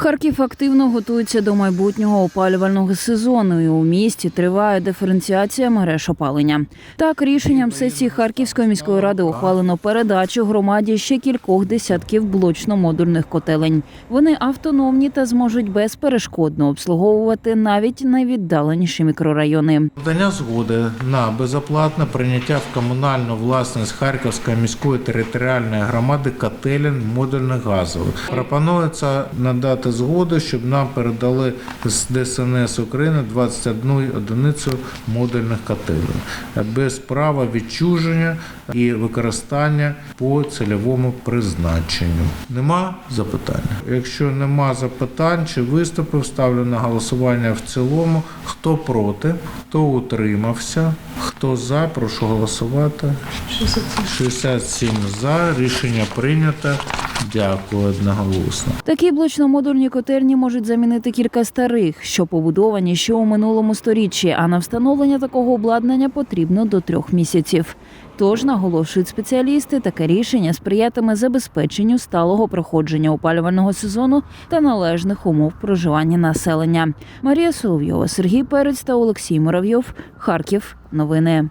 Харків активно готується до майбутнього опалювального сезону. і У місті триває диференціація мереж опалення. Так, рішенням сесії Харківської міської ради ухвалено передачу громаді ще кількох десятків блочно-модульних котелень. Вони автономні та зможуть безперешкодно обслуговувати навіть найвіддаленіші мікрорайони. Надання згоди на безоплатне прийняття в комунальну власність Харківської міської територіальної громади котелень модульних газових. Пропонується надати згоду, щоб нам передали з ДСНС України 21 одиницю модульних котелень без права відчуження і використання по цільовому призначенню. Нема запитань? Якщо нема запитань чи виступів, ставлю на голосування в цілому. Хто проти, хто утримався, хто за, прошу голосувати. 67 за. Рішення прийнято. Дякую одноголосно. Такі блочно-модульні котельні можуть замінити кілька старих, що побудовані ще у минулому сторіччі. А на встановлення такого обладнання потрібно до трьох місяців. Тож наголошують спеціалісти, таке рішення сприятиме забезпеченню сталого проходження опалювального сезону та належних умов проживання населення. Марія Соловйова, Сергій Перець та Олексій Муравйов. Харків. Новини.